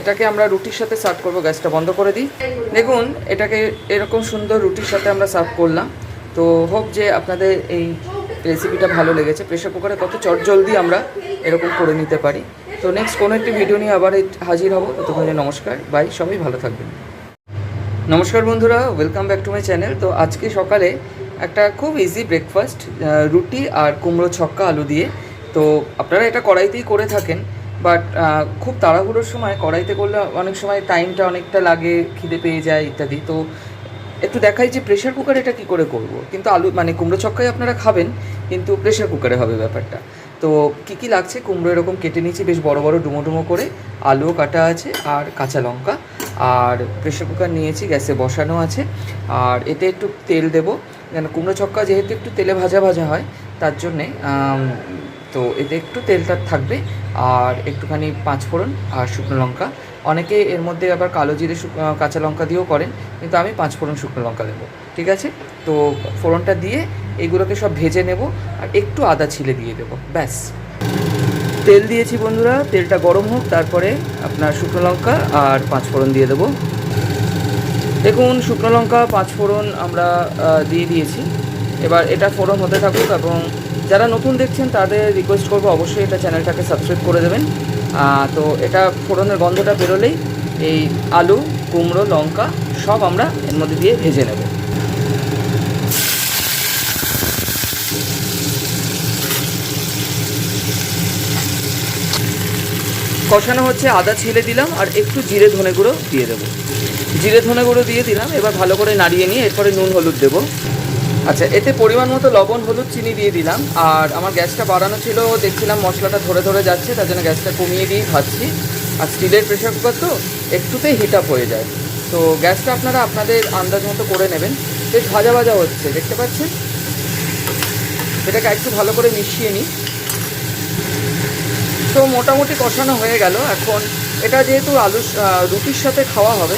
এটাকে আমরা রুটির সাথে সার্ভ করব, গ্যাসটা বন্ধ করে দিই। দেখুন, এটাকে এরকম সুন্দর রুটির সাথে আমরা সার্ভ করলাম। তো হোপ যে আপনাদের এই রেসিপিটা ভালো লেগেছে প্রেশার কুকারে কত চটজলদি আমরা এরকম করে নিতে পারি। তো নেক্সট কোনো একটি ভিডিও নিয়ে আবার হাজির হব। ততক্ষণে নমস্কার বাই সবাই ভালো থাকবেন। নমস্কার বন্ধুরা welcome back to my channel তো আজকে সকালে একটা খুব ইজি ব্রেকফাস্ট রুটি আর কুমড়ো ছক্কা আলু দিয়ে। তো আপনারা এটা কড়াইতেই করে থাকেন। বাট খুব তাড়াহুড়োর সময় কড়াইতে করলে অনেক সময় টাইমটা অনেকটা লাগে, খিদে পেয়ে যায় ইত্যাদি। তো একটু দেখাই যে প্রেশার কুকারে এটা কী করে করব? কিন্তু আলু মানে কুমড়ো ছক্কাই আপনারা খাবেন, কিন্তু প্রেশার কুকারে হবে ব্যাপারটা। তো কী কী লাগছে? কুমড়ো এরকম কেটে নিয়েছি, বেশ বড় বড় ডুমো ডুমো করে। আলুও কাটা আছে আর কাঁচা লঙ্কা। আর প্রেশার কুকার নিয়েছি, গ্যাসে বসানো আছে। আর এতে একটু তেল দেবো। কেন, কুমড়ো ছক্কা যেহেতু একটু তেলে ভাজা ভাজা হয় তার জন্যে তো এতে একটু তেলটা থাকবে আর একটুখানি পাঁচফোড়ন আর শুকনো লঙ্কা। অনেকে এর মধ্যে আবার কালো জিরে কাঁচা লঙ্কা দিয়েও করেন, কিন্তু আমি পাঁচফোড়ন শুকনো লঙ্কা দেবো, ঠিক আছে? তো ফোড়নটা দিয়ে এগুলোকে সব ভেজে নেব আর একটু আদা ছিলে দিয়ে দেবো, ব্যাস। তেল দিয়েছি বন্ধুরা, তেলটা গরম হোক, তারপরে আপনার শুকনো লঙ্কা আর পাঁচফোড়ন দিয়ে দেবো। দেখুন, শুকনো লঙ্কা, পাঁচফোড়ন আমরা দিয়ে দিয়েছি। এবার এটা ফোড়ন হতে থাকুক এবং যারা নতুন দেখছেন, তাদের রিকোয়েস্ট করব অবশ্যই এটা চ্যানেলটাকে সাবস্ক্রাইব করে দেবেন। তো এটা ফোড়নের গন্ধটা বেরোলেই এই আলু, কুমড়ো, লঙ্কা সব আমরা এর মধ্যে দিয়ে ভেজে নেব। কষানো হচ্ছে আদা ছিলে দিলাম আর একটু জিরে ধনে গুঁড়ো দিয়ে দেবো। জিরে ধনে গুঁড়ো দিয়ে দিলাম, এবার ভালো করে নাড়িয়ে নিয়ে এরপরে নুন, হলুদ দেবো। আচ্ছা এতে পরিমাণ মতো লবণ, হলুদ, চিনি দিয়ে দিলাম। আর আমার গ্যাসটা বাড়ানো ছিল, দেখছিলাম মশলাটা ধরে ধরে যাচ্ছে, তার জন্য গ্যাসটা কমিয়ে দিয়ে ভাজছি আর স্টিলের প্রেশার কুকার তো একটুতেই হিট আপ হয়ে যায়। তো গ্যাসটা আপনারা আপনাদের আন্দাজ মতো করে নেবেন। বেশ ভাজা ভাজা হচ্ছে, দেখতে পাচ্ছেন? এটাকে একটু ভালো করে মিশিয়ে নিই। তো মোটামুটি কষানো হয়ে গেল। এখন এটা যেহেতু আলু রুটির সাথে খাওয়া হবে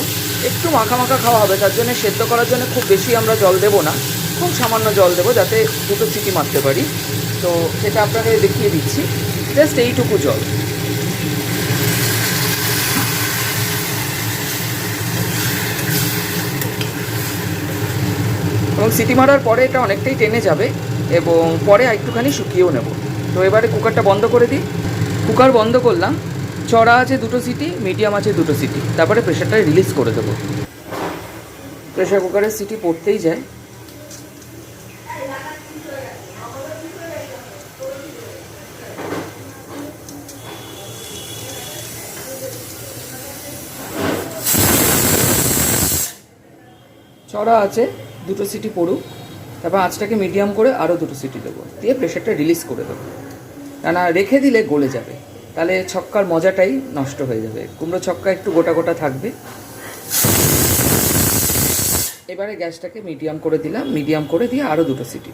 একটু মাখা মাখা খাওয়া হবে, তার জন্য সেদ্ধ করার জন্য খুব বেশি আমরা জল দেবো না। খুব সামান্য জল দেবো যাতে দুটো চিটি মারতে পারি। তো সেটা আপনাকে দেখিয়ে দিচ্ছি। জাস্ট এইটুকু জল। এবং সিটি মারার পরে এটা অনেকটাই টেনে যাবে এবং পরে একটুখানি শুকিয়েও নেব। তো এবারে কুকারটা বন্ধ করে দিই। কুকার বন্ধ করলাম। চড়া আছে দুটো সিটি মিডিয়াম আছে দুটো সিটি। তারপরে প্রেশারটা রিলিজ করে দেবো। প্রেশার কুকারের সিটি পড়তেই যায়। চড়া আছে, দুটো সিটি পড়ুক। তারপর আঁচটাকে মিডিয়াম করে আরও দুটো সিটি দেবো। দিয়ে প্রেশারটা রিলিজ করে দেবো। কেননা রেখে দিলে গলে যাবে। তাহলে ছক্কার মজাটাই নষ্ট হয়ে যাবে। কুমড়ো ছক্কা একটু গোটা গোটা থাকবে। এবারে গ্যাসটাকে মিডিয়াম করে দিলাম। মিডিয়াম করে দিয়ে আরও দুটো সিটি।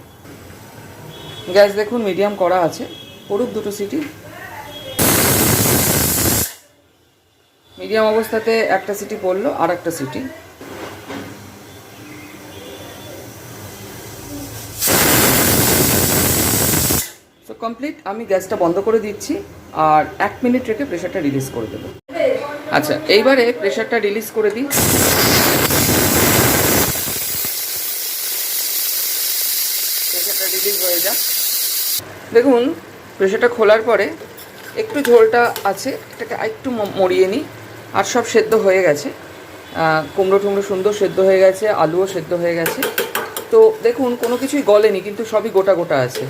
গ্যাস দেখুন মিডিয়াম করা আছে। পড়ুক দুটো সিটি। মিডিয়াম অবস্থাতে একটা সিটি পড়ল আর একটা সিটি। কমপ্লিট আমি গ্যাসটা বন্ধ করে দিচ্ছি আর এক মিনিট রেখে প্রেশারটা রিলিজ করে দেবো। আচ্ছা এইবারে প্রেশারটা রিলিজ করে দিই। প্রেশারটা রিলিজ হয়ে যাক। দেখুন প্রেশারটা খোলার পরে একটু ঝোলটা আছে, এটাকে একটু মরিয়ে নিই। আর সব সেদ্ধ হয়ে গেছে। কুমড়ো টুমড়ো সুন্দর সেদ্ধ হয়ে গেছে, আলুও সেদ্ধ হয়ে গেছে। তো দেখুন, কোনো কিছুই গলেনি, কিন্তু সবই গোটা গোটা আছে।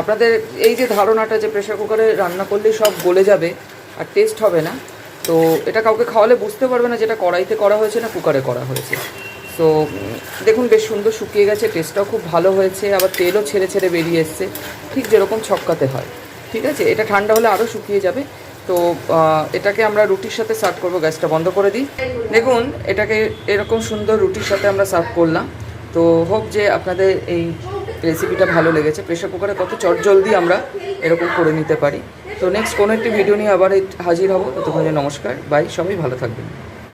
আপনাদের এই যে ধারণাটা যে প্রেশার কুকারে রান্না করলে সব গলে যাবে আর টেস্ট হবে না, তো এটা কাউকে খাওয়ালে বুঝতে পারবে না যেটা কড়াইতে করা হয়েছে না কুকারে করা হয়েছে। তো দেখুন বেশ সুন্দর শুকিয়ে গেছে টেস্টটাও খুব ভালো হয়েছে, আবার তেলও ছেড়ে ছেড়ে বেরিয়ে এসছে, ঠিক যেরকম ছক্কাতে হয়, ঠিক আছে? এটা ঠান্ডা হলে আরও শুকিয়ে যাবে, তো এটাকে আমরা রুটির সাথে সার্ভ করব, গ্যাসটা বন্ধ করে দিই। দেখুন, এটাকে এরকম সুন্দর রুটির সাথে আমরা সার্ভ করলাম, তো হোপ যে আপনাদের এই রেসিপিটা ভালো লেগেছে। প্রেশার কুকারে কত চট জলদি আমরা এরকম করে নিতে পারি। তো নেক্সট কোনো একটি ভিডিও নিয়ে আবার হাজির হব। ততক্ষণ নমস্কার। বাই সবাই ভালো থাকবেন।